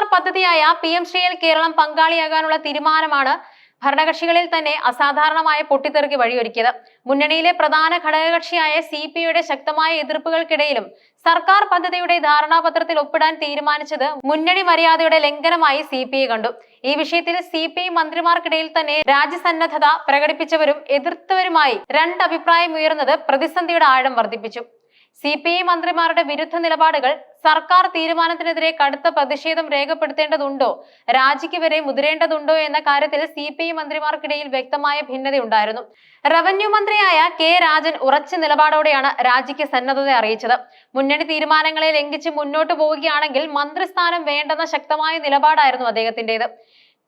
സർക്കാർ പദ്ധതിയായ P M ശ്രീയിൽ കേരളം പങ്കാളിയാകാനുള്ള തീരുമാനമാണ് ഭരണകക്ഷികളിൽ തന്നെ അസാധാരണമായ പൊട്ടിത്തെറിക്ക് വഴിയൊരുക്കിയത്. മുന്നണിയിലെ പ്രധാന ഘടകകക്ഷിയായ സി പി യുടെ ശക്തമായ എതിർപ്പുകൾക്കിടയിലും സർക്കാർ പദ്ധതിയുടെ ധാരണാപത്രത്തിൽ ഒപ്പിടാൻ തീരുമാനിച്ചത് മുന്നണി മര്യാദയുടെ ലംഘനമായി സി പി ഐ കണ്ടു. ഈ വിഷയത്തിൽ സി പി ഐ മന്ത്രിമാർക്കിടയിൽ തന്നെ രാജ്യസന്നദ്ധത പ്രകടിപ്പിച്ചവരും എതിർത്തവരുമായി രണ്ട് അഭിപ്രായം ഉയർന്നത് പ്രതിസന്ധിയുടെ ആഴം വർദ്ധിപ്പിച്ചു. സി പി ഐ മന്ത്രിമാരുടെ വിരുദ്ധ നിലപാടുകൾ സർക്കാർ തീരുമാനത്തിനെതിരെ കടുത്ത പ്രതിഷേധം രേഖപ്പെടുത്തേണ്ടതുണ്ടോ? രാജിക്ക് വരെ മുതിരേണ്ടതുണ്ടോ എന്ന കാര്യത്തിൽ സി പി ഐ മന്ത്രിമാർക്കിടയിൽ വ്യക്തമായ ഭിന്നതയുണ്ടായിരുന്നു. റവന്യൂ മന്ത്രിയായ കെ രാജൻ ഉറച്ച നിലപാടോടെയാണ് രാജിക്ക് സന്നദ്ധത അറിയിച്ചത്. മുന്നണി തീരുമാനങ്ങളെ ലംഘിച്ച് മുന്നോട്ട് പോവുകയാണെങ്കിൽ മന്ത്രിസ്ഥാനം വേണ്ടെന്ന ശക്തമായ നിലപാടായിരുന്നു അദ്ദേഹത്തിന്റേത്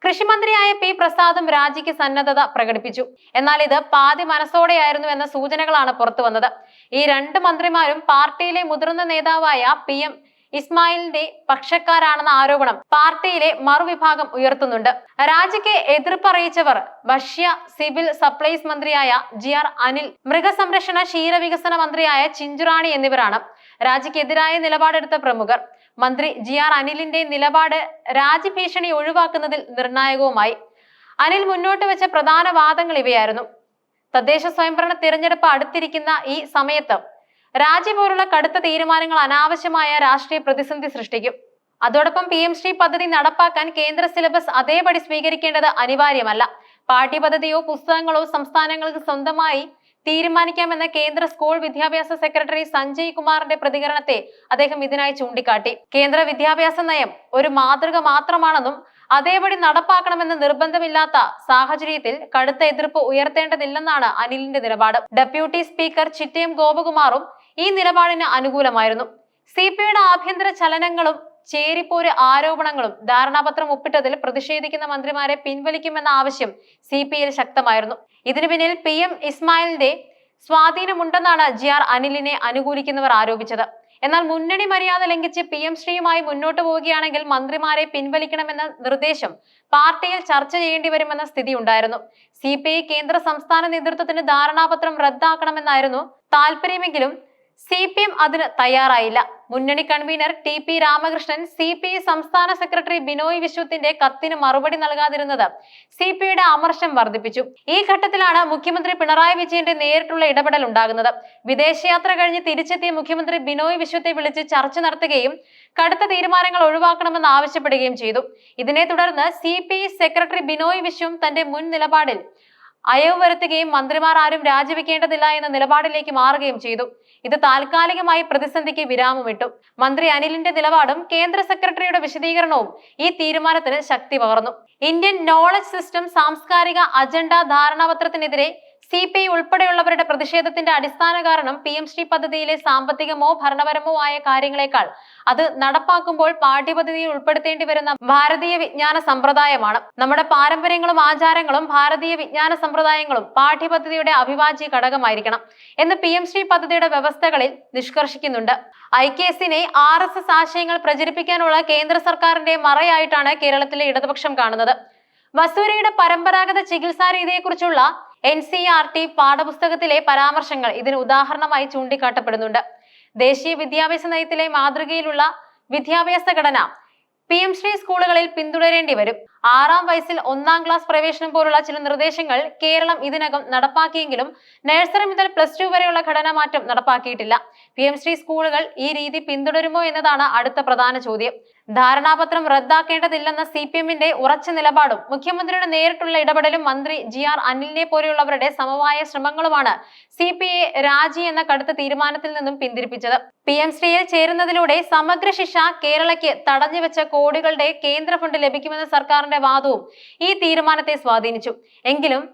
കൃഷിമന്ത്രിയായ പി പ്രസാദും രാജിക്ക് സന്നദ്ധത പ്രകടിപ്പിച്ചു. എന്നാൽ ഇത് പാതി മനസ്സോടെയായിരുന്നു എന്ന സൂചനകളാണ് പുറത്തു വന്നത് ഈ രണ്ട് മന്ത്രിമാരും പാർട്ടിയിലെ മുതിർന്ന നേതാവായ പി എം ഇസ്മായിലിന്റെ പക്ഷക്കാരാണെന്ന ആരോപണം പാർട്ടിയിലെ മറുവിഭാഗം ഉയർത്തുന്നുണ്ട്. രാജിക്ക് എതിർപ്പറിയിച്ചവർ ഭക്ഷ്യ സിവിൽ സപ്ലൈസ് മന്ത്രിയായ ജി ആർ അനിൽ മൃഗസംരക്ഷണ ക്ഷീരവികസന മന്ത്രിയായ ചിഞ്ചുറാണി എന്നിവരാണ് രാജിക്കെതിരായ നിലപാടെടുത്ത പ്രമുഖർ. മന്ത്രി ജി ആർ അനിലിന്റെ നിലപാട് രാജ്യഭീഷണി ഒഴിവാക്കുന്നതിൽ നിർണായകവുമായി. അനിൽ മുന്നോട്ട് വെച്ച പ്രധാന വാദങ്ങൾ ഇവയായിരുന്നു. തദ്ദേശ സ്വയംഭരണ തിരഞ്ഞെടുപ്പ് അടുത്തിരിക്കുന്ന ഈ സമയത്ത് രാജ്യം പോലുള്ള കടുത്ത തീരുമാനങ്ങൾ അനാവശ്യമായ രാഷ്ട്രീയ പ്രതിസന്ധി സൃഷ്ടിക്കും. അതോടൊപ്പം പി എം ശ്രീ പദ്ധതി നടപ്പാക്കാൻ കേന്ദ്ര സിലബസ് അതേപടി സ്വീകരിക്കേണ്ടത് അനിവാര്യമല്ല. പാഠ്യപദ്ധതിയോ പുസ്തകങ്ങളോ സംസ്ഥാനങ്ങൾക്ക് സ്വന്തമായി തീരുമാനിക്കാമെന്ന കേന്ദ്ര സ്കൂൾ വിദ്യാഭ്യാസ സെക്രട്ടറി സഞ്ജയ് കുമാറിന്റെ പ്രതികരണത്തെ അദ്ദേഹം ഇതിനായി ചൂണ്ടിക്കാട്ടി. കേന്ദ്ര വിദ്യാഭ്യാസ നയം ഒരു മാതൃക മാത്രമാണെന്നും അതേപടി നടപ്പാക്കണമെന്ന് നിർബന്ധമില്ലാത്ത സാഹചര്യത്തിൽ കടുത്ത എതിർപ്പ് ഉയർത്തേണ്ടതില്ലെന്നാണ് അനിലിന്റെ നിലപാട്. ഡെപ്യൂട്ടി സ്പീക്കർ ചിറ്റയം ഗോപകുമാറും ഈ നിലപാടിന് അനുകൂലമായിരുന്നു. സി ആഭ്യന്തര ചലനങ്ങളും ചേരിപ്പോര് ആരോപണങ്ങളും ധാരണാപത്രം ഒപ്പിട്ടതിൽ പ്രതിഷേധിക്കുന്ന മന്ത്രിമാരെ പിൻവലിക്കുമെന്ന ആവശ്യം സി പി ഐയിൽ ശക്തമായിരുന്നു. ഇതിനു പിന്നിൽ പി എം ഇസ്മായിലിന്റെ സ്വാധീനമുണ്ടെന്നാണ് ജി ആർ അനിലിനെ അനുകൂലിക്കുന്നവർ ആരോപിച്ചത്. എന്നാൽ മുന്നണി മര്യാദ ലംഘിച്ച് പി എം ശ്രീയുമായി മുന്നോട്ട് പോവുകയാണെങ്കിൽ മന്ത്രിമാരെ പിൻവലിക്കണമെന്ന നിർദ്ദേശം പാർട്ടിയിൽ ചർച്ച ചെയ്യേണ്ടി വരുമെന്ന സ്ഥിതി ഉണ്ടായിരുന്നു. സി പി ഐ കേന്ദ്ര സംസ്ഥാന നേതൃത്വത്തിന് ധാരണാപത്രം റദ്ദാക്കണമെന്നായിരുന്നു താല്പര്യമെങ്കിലും സി പി എം അതിന് തയ്യാറായില്ല. മുന്നണി convener T P Ramakrishnan C P I സംസ്ഥാന സെക്രട്ടറി ബിനോയ് വിശ്വത്തിന്റെ കത്തിന് മറുപടി നൽകാതിരുന്നത് സി പി ഐയുടെ അമർഷം വർദ്ധിപ്പിച്ചു. ഈ ഘട്ടത്തിലാണ് മുഖ്യമന്ത്രി പിണറായി വിജയന്റെ നേരിട്ടുള്ള ഇടപെടൽ ഉണ്ടാകുന്നത്. വിദേശയാത്ര കഴിഞ്ഞ് തിരിച്ചെത്തിയ മുഖ്യമന്ത്രി ബിനോയ് വിശ്വത്തെ വിളിച്ച് ചർച്ച നടത്തുകയും കടുത്ത തീരുമാനങ്ങൾ ഒഴിവാക്കണമെന്ന് ആവശ്യപ്പെടുകയും ചെയ്തു. ഇതിനെ തുടർന്ന് സി സെക്രട്ടറി ബിനോയ് വിശ്വം തന്റെ മുൻ നിലപാടിൽ അയവ് വരുത്തുകയും മന്ത്രിമാർ ആരും രാജിവെക്കേണ്ടതില്ല എന്ന നിലപാടിലേക്ക് മാറുകയും ചെയ്തു. ഇത് താൽക്കാലികമായി പ്രതിസന്ധിക്ക് വിരാമമിട്ടു. മന്ത്രി അനിലിന്റെ നിലപാടും കേന്ദ്ര സെക്രട്ടറിയുടെ വിശദീകരണവും ഈ തീരുമാനത്തിന് ശക്തി പകർന്നു. ഇന്ത്യൻ നോളജ് സിസ്റ്റം സാംസ്കാരിക അജണ്ട ധാരണാപത്രത്തിനെതിരെ സി പി ഐ ഉൾപ്പെടെയുള്ളവരുടെ പ്രതിഷേധത്തിന്റെ അടിസ്ഥാന കാരണം പി എം ശ്രീ പദ്ധതിയിലെ സാമ്പത്തികമോ ഭരണപരമോ ആയ കാര്യങ്ങളെക്കാൾ അത് നടപ്പാക്കുമ്പോൾ പാഠ്യപദ്ധതിയിൽ ഉൾപ്പെടുത്തേണ്ടി വരുന്ന ഭാരതീയ വിജ്ഞാന സമ്പ്രദായമാണ്. നമ്മുടെ പാരമ്പര്യങ്ങളും ആചാരങ്ങളും ഭാരതീയ വിജ്ഞാന സമ്പ്രദായങ്ങളും പാഠ്യപദ്ധതിയുടെ അവിഭാജ്യ ഘടകമായിരിക്കണം എന്ന് പി എം ശ്രീ പദ്ധതിയുടെ വ്യവസ്ഥകളിൽ നിഷ്കർഷിക്കുന്നുണ്ട്. ഐ കെ എസിനെ ആർ എസ് എസ് ആശയങ്ങൾ പ്രചരിപ്പിക്കാനുള്ള കേന്ദ്ര സർക്കാരിന്റെ മറയായിട്ടാണ് കേരളത്തിലെ ഇടതുപക്ഷം കാണുന്നത്. വസൂരയുടെ പരമ്പരാഗത ചികിത്സാ രീതിയെക്കുറിച്ചുള്ള എൻ സി ആർ ടി പാഠപുസ്തകത്തിലെ പരാമർശങ്ങൾ ഇതിന് ഉദാഹരണമായി ചൂണ്ടിക്കാട്ടപ്പെടുന്നുണ്ട്. ദേശീയ വിദ്യാഭ്യാസ നയത്തിലെ മാതൃകയിലുള്ള വിദ്യാഭ്യാസ ഘടന പി എം ശ്രീ സ്കൂളുകളിൽ പിന്തുടരേണ്ടി വരും. ആറാം വയസ്സിൽ ഒന്നാം ക്ലാസ് പ്രവേശനം പോലുള്ള ചില നിർദ്ദേശങ്ങൾ കേരളം ഇതിനകം നടപ്പാക്കിയെങ്കിലും നഴ്സറി മുതൽ പ്ലസ് ടു വരെയുള്ള ഘടന മാറ്റം നടപ്പാക്കിയിട്ടില്ല. പി എം ശ്രീ സ്കൂളുകൾ ഈ രീതി പിന്തുടരുമോ എന്നതാണ് അടുത്ത പ്രധാന ചോദ്യം. ധാരണാപത്രം റദ്ദാക്കേണ്ടതില്ലെന്ന സി പി എമ്മിന്റെ ഉറച്ച നിലപാടും മുഖ്യമന്ത്രിയുടെ നേരിട്ടുള്ള ഇടപെടലും മന്ത്രി ജി ആർ അനിലിനെ പോലെയുള്ളവരുടെ സമവായ ശ്രമങ്ങളുമാണ് സി പി ഐ രാജി എന്ന കടുത്ത തീരുമാനത്തിൽ നിന്നും പിന്തിരിപ്പിച്ചത്. പി എം ശ്രീയിൽ ചേരുന്നതിലൂടെ സമഗ്ര ശിക്ഷ കേരളയ്ക്ക് തടഞ്ഞുവെച്ച കോടികളുടെ കേന്ദ്ര ഫണ്ട് ലഭിക്കുമെന്ന സർക്കാരിന്റെ വാദവും ഈ തീരുമാനത്തെ സ്വാധീനിച്ചു. എങ്കിലും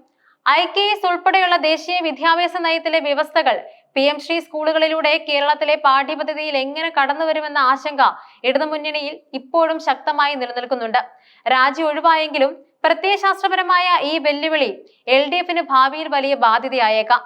ഐ കെ എസ് ഉൾപ്പെടെയുള്ള ദേശീയ വിദ്യാഭ്യാസ നയത്തിലെ വ്യവസ്ഥകൾ പി എം ശ്രീ സ്കൂളുകളിലൂടെ കേരളത്തിലെ പാഠ്യപദ്ധതിയിൽ എങ്ങനെ കടന്നുവരുമെന്ന ആശങ്ക ഇടതുമുന്നണിയിൽ ഇപ്പോഴും ശക്തമായി നിലനിൽക്കുന്നുണ്ട്. രാജി ഒഴിവായെങ്കിലും പ്രത്യയശാസ്ത്രപരമായ ഈ വെല്ലുവിളി എൽ ഡി എഫിന് ഭാവിയിൽ വലിയ ബാധ്യതയായേക്കാം.